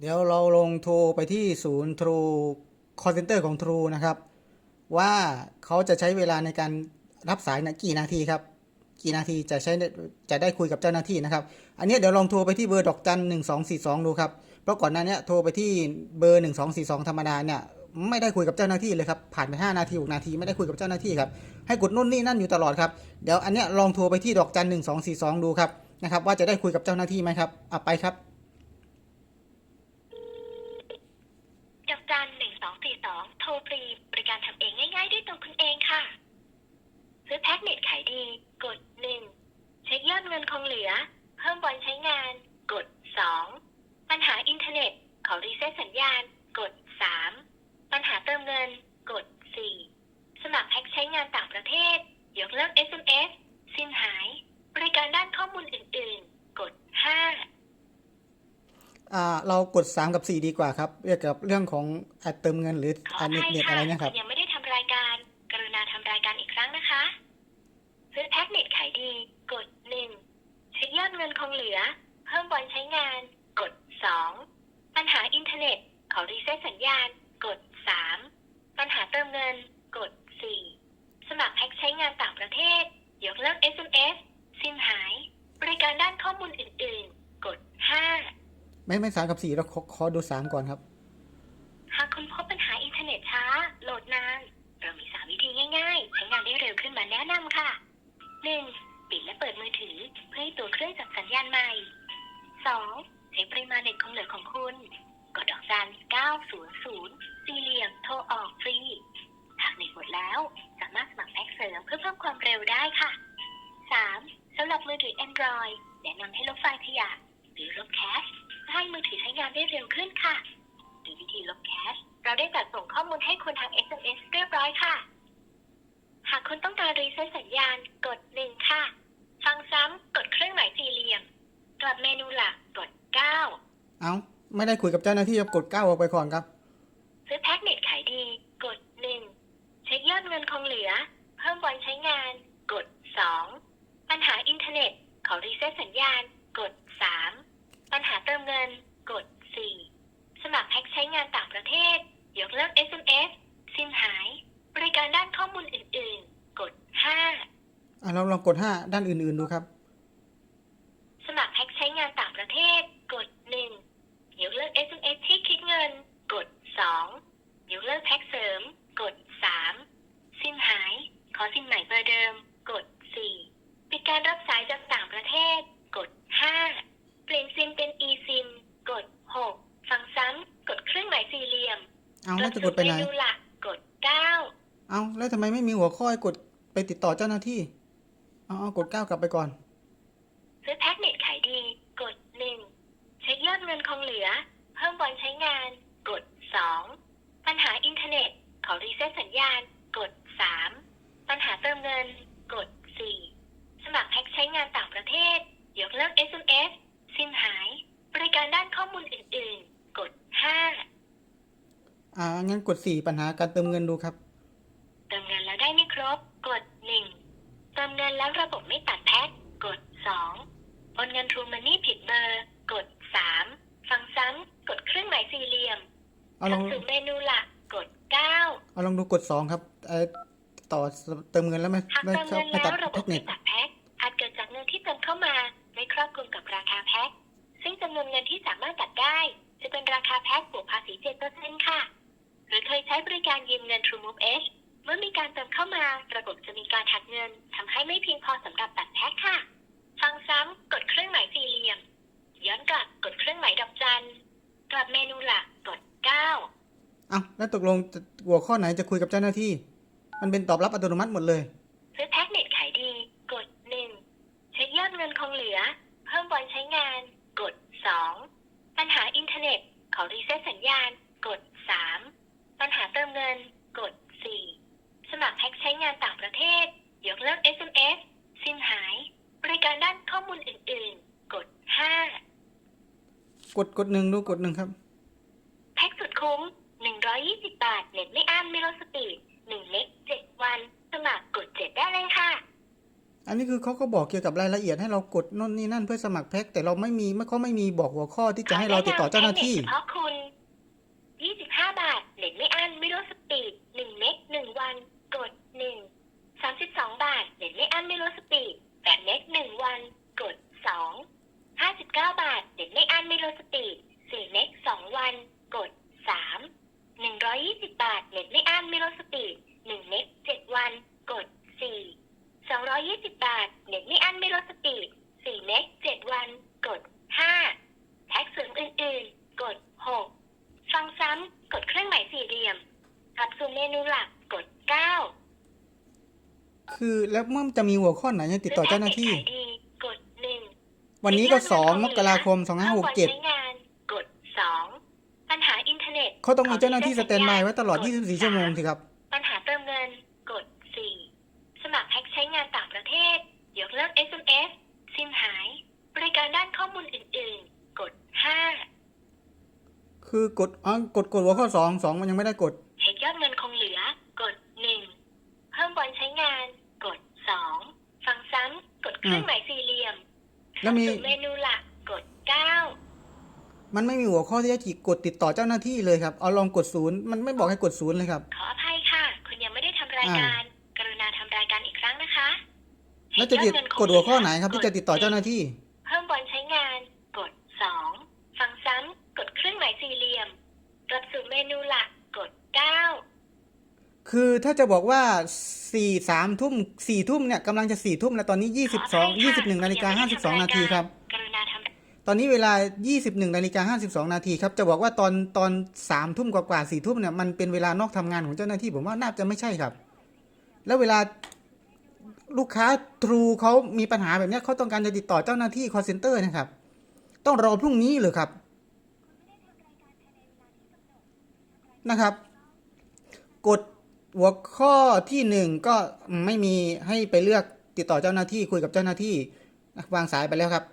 เดี๋ยวเราลงโทรไปที่ศูนย์ True Call Center ของ True นะครับ ว่าเขาจะใช้เวลาในการรับสายนะกี่นาทีครับ กี่นาทีจะใช้จะได้คุยกับเจ้าหน้าที่นะครับ อันนี้เดี๋ยวลองโทรไปที่เบอร์ดอกจันหนึ่งสองสี่สองดูครับ เพราะก่อนหน้านี้โทรไปที่เบอร์หนึ่งสองสี่สองธรรมดาเนี่ยไม่ได้คุยกับเจ้าหน้าที่เลยครับ ผ่านไปห้านาทีหกนาทีไม่ได้คุยกับเจ้าหน้าที่ครับ ให้กดนู่นนี่นั่นอยู่ตลอดครับ เดี๋ยวอันเนี้ยลองโทรไปที่ดอกจันหนึ่งสองสี่สองดูครับนะครับว่าจะได้คุยกับเจ้าหน้าที่ไหมครับอะไปครับ ดอก จันหนึ่งสองสี่สองโทรฟรี บริการทำเองง่ายๆ ด้วยตัวคุณเองค่ะ ซื้อแพ็กเน็ตขายดี กดหนึ่งเช็คยอดเงินคงเหลือ เพิ่มวันใช้งาน กดสองปัญหาอินเทอร์เน็ต ขอรีเซ็ตสัญญาณ กดสามปัญหาเติมเงิน กดสี่สมัครแพ็กใช้งานต่างประเทศ ยกเลิก SMS สิ้นหาย บริการด้านข้อมูลอื่นๆ กดห้า อ่า เรากด3กับ4ดีกว่าครับเกี่ยวกับเรื่องของอ่าเติมเงินหรือขออ่าอเน็ตภัยเน็ตค่ะอะไรเนี่ยครับณยังไม่ได้ทำรายการ กรุณาทำรายการอีกครั้งนะคะ ซื้อแพ็กเน็ตขายดี กดหนึ่งเช็คยอดเงินคงเหลือ เพิ่มวันใช้งาน กดสองปัญหาอินเทอร์เน็ต ขอรีเซ็ตสัญญาณ กดสามปัญหาเติมเงิน กดสี่สมัครแพ็กใช้งานต่างประเทศ ยกเลิก SMS สิ้นหาย บริการด้านข้อมูลอื่นๆ กดห้า ไม่ไม่สามกับ4เราขอขอดู3ก่อนครับ หากคุณพบปัญหาอินเทอร์เน็ตช้า โหลดนาน เรามี3วิธีง่ายๆ ใช้งานได้เร็วขึ้นมาแนะนำค่ะ 1. ปิดและเปิดมือถือ เพื่อให้ตัวเครื่องจับสัญญาณใหม่ 2. เช็คปริมาณเน็ตคงเหลือของคุณ กดดอกจัน900สี่เหลี่ยมโทรออกฟรี หากเน็ตหมดแล้ว สามารถสมัครแพ็กเสริมเพื่อเพิ่มความเร็วได้ค่ะ 3. สำหรับมือถือ Android แนะนำให้ลบไฟล์ขยะหรือลบแคช ให้มือถือใช้งานได้เร็วขึ้นค่ะ โดยวิธีลบแคชเราได้จัดส่งข้อมูลให้คุณทาง SMS เรียบร้อยค่ะ หากคุณต้องการรีเซ็ตสัญญาณกด 1 ค่ะ ฟังซ้ำกดเครื่องหมายสี่เหลี่ยมกลับเมนูหลักกด 9 เอาไม่ได้คุยกับเจ้าหน้าที่ครับกด 9 ออกไปก่อนครับ ซื้อแพ็กเน็ตขายดี กด 1 เช็คยอดเงินคงเหลือ เพิ่มวันใช้งาน กด 2 ปัญหาอินเทอร์เน็ตขอรีเซ็ตสัญญาณ กด 3 ปัญหาเติมเงิน กด 4 สมัครแพ็กใช้งานต่างประเทศ ยกเลิก SMS สิ้นหาย บริการด้านข้อมูลอื่นๆ กด 5 อะเรา ลองกด5ด้านอื่นๆดูครับ สมัครแพ็กใช้งานต่างประเทศ กด1ยกเลิก SMS ที่คลิกเงิน กด2ยกเลิกแพ็กเสริม กด3สิ้นหาย ขอซิมใหม่เบอร์เดิม กด4ปิดการรับสายจากต่างประเทศ กด5เปลี่ยนซิมเป็น eSIM กด6ฟังซ้ำกดเครื่องหมายสี่เหลี่ยมเอาแล้วจะกดไปไหน เมนูหลักกด9เอาแล้วทำไมไม่มีหัวข้อให้กดไปติดต่อเจ้าหน้าที่ เอาเอากด9กลับไปก่อน ซื้อแพ็กเน็ตขายดี กด1เช็คยอดเงินคงเหลือ เพิ่มวันใช้งาน กด2ปัญหาอินเทอร์เน็ต ขอรีเซ็ตสัญญาณ กด3ปัญหาเติมเงิน กด4สมัครแพ็กใช้งานต่างประเทศ ยกเลิก SMS สิ้นหาย บริการด้านข้อมูลอื่น ๆ กด5อ่างั้นกด4ปัญหาการเติมเงินดูครับ เติมเงินแล้วได้ไม่ครบ กด1 เติมเงินแล้วระบบไม่ตัดแพ็กกด 2 โอนเงินทรูมันนี่ผิดเบอร์ กด 3 ฟังซ้ำ กดเครื่องหมายสี่เหลี่ยมเอาลองทำสู่เมนูหลัก กด 9 เอาลองดูกด 2 ครับเอ่อต่อเติมเงินแล้วไม่หากไม่เติมเข้าเงินไม่แล้ตัดวระบเทบคนิไม่คตัดแพ็กอาจเกิดจากเงินที่เติมเข้ามาไม่ครอบคลุมกับราคาแพ็กซึ่งจำนวนเงินที่สามารถตัดได้ จะเป็นราคาแพ็กบวกภาษี7%ค่ะ หรือเคยใช้บริการยืมเงิน TrueMove H เมื่อมีการเติมเข้ามาระบบจะมีการหักเงินทำให้ไม่เพียงพอสำหรับตัดแพ็กค่ะ ฟังซ้ำกดเครื่องหมายสี่เหลี่ยม ย้อนกลับกดเครื่องหมายดอกจันกลับเมนูหลักกด9เอาแล้วตกลงจะหัวข้อไหนจะคุยกับเจ้าหน้าที่ มันเป็นตอบรับอัตโนมัติหมดเลยซื้อแพ็กเน็ตขายดี กด1เช็คยอดเงินคงเหลือ เพิ่มวันใช้งาน กด2ปัญหาอินเทอร์เน็ตขอรีเซ็ตสัญญาณ กด3ปัญหาเติมเงิน กด4ส มัครแพ็กใช้งานต่างประเทศ ยกเลิก SMS สิ้นหาย บริการด้านข้อมูลอื่น ๆ กด 5 กดกดหนึ่งดูกดหนึ่งครับ แพ็กสุดคุ้ม 120 บาท เน็ตไม่อั้นไม่ลดสปีด1เมก7 วัน สมัครกด 7 ได้เลยค่ะ อันนี้คือเขาก็บอกเกี่ยวกับรายละเอียดให้เรากดโน่นนี่นั่นเพื่อสมัครแพ็คแต่เราไม่มีไม่เขาไม่มีบอกหัวข้อที่จะให้เราติดต่อเจ้าหน้าที่เฉพาะคุณ25 บาท เน็ตไม่อั้นไม่ลดสปีด1เมก1วันกด1 32 บาทเน็ตไม่อั้นไม่ลดสปีดแบบเน็ต1วัน กด 2 59 บาทเน็ตไม่อั้นไม่ลดสปีด4เมก2วัน กด 3 120 บาทเน็ตไม่อั้นไม่ลดสปีด1เน็ต7วัน กด 4 220 บาทเน็ตไม่อั้นไม่ลดสปีด 4 เมก7 วัน กด 5 แท็กเสริมอื่นๆ กด 6 ฟังซ้ำ กดเครื่องหมายสี่เหลี่ยมกลับสู่เมนูหลัก กด 9 คือแล้วเมื่อจะมีหัวข้อไหนให้ติดต่อเจ้าหน้าที่ซื้อแพ็คเกจขายดีกด1วันนี้ก็สองมกราคมสองห้าหกเจ็ด ใช้งานกด2ปัญหาอินเทอร์เน็ตเขาต้องมีเจ้าหน้าที่สแตนบายไว้ตลอด24 ชั่วโมงสิครับ ปัญหาเติมเงิน กด4สมัครแพ็คใช้งานต่างประเทศ ยกเลิก SMS ซิมหาย บริการด้านข้อมูลอื่น ๆ กด5คือกดอ๋อกดกดหัวข้อสองสองมันยังไม่ได้กด เช็คยอดเงินคงเหลือ กด 1 เพิ่มวันใช้งาน กด 2 ฟังซ้ำ กด เครื่องหมายสี่เหลี่ยมแล้วมีสู่เมนูหลักกด9มันไม่มีหัวข้อที่จะกดติดต่อเจ้าหน้าที่เลยครับ เอาลองกดศูนย์มันไม่บอกให้กดศูนย์เลยครับ ขออภัยค่ะ คุณยังไม่ได้ทำรายการ กรุณาทำรายการอีกครั้งนะคะแล้วจะติดเช็คยอเงินคงกดหัวข้อไหนครับลืที่จะติดต่อเจ้าหน้าที่ เพิ่มวันใช้งาน กด2ฟังซ้ำกดเครื่องหมายสี่เหลี่ยมกลับสู่เมนูหลักกด9 คือถ้าจะบอกว่าสี่สามทุ่มสี่ทุ่มเนี่ยกำลังจะสี่ทุ่มแล้วตอนนี้ยี่สิบสองยี่สิบหนึ่งนาฬิกาห้าสิบสองนาทีครับ กรุณาทำตอนนี้เวลา 21นาฬิกา52 นาทีครับ จะบอกว่าตอนตอน3ทุ่มกว่าๆ4ทุ่มเนี่ย มันเป็นเวลานอกทำงานของเจ้าหน้าที่ผมว่าน่าจะไม่ใช่ครับ แล้วเวลาลูกค้าทรูเขามีปัญหาแบบเนี้ยเขาต้องการจะติดต่อเจ้าหน้าที่ call center นะครับ ต้องรอพรุ่งนี้เลยครับ นะครับ กด หัวข้อที่หนึ่งก็ไม่มีให้ไปเลือกติดต่อเจ้าหน้าที่คุยกับเจ้าหน้าที่วางสายไปแล้วครับ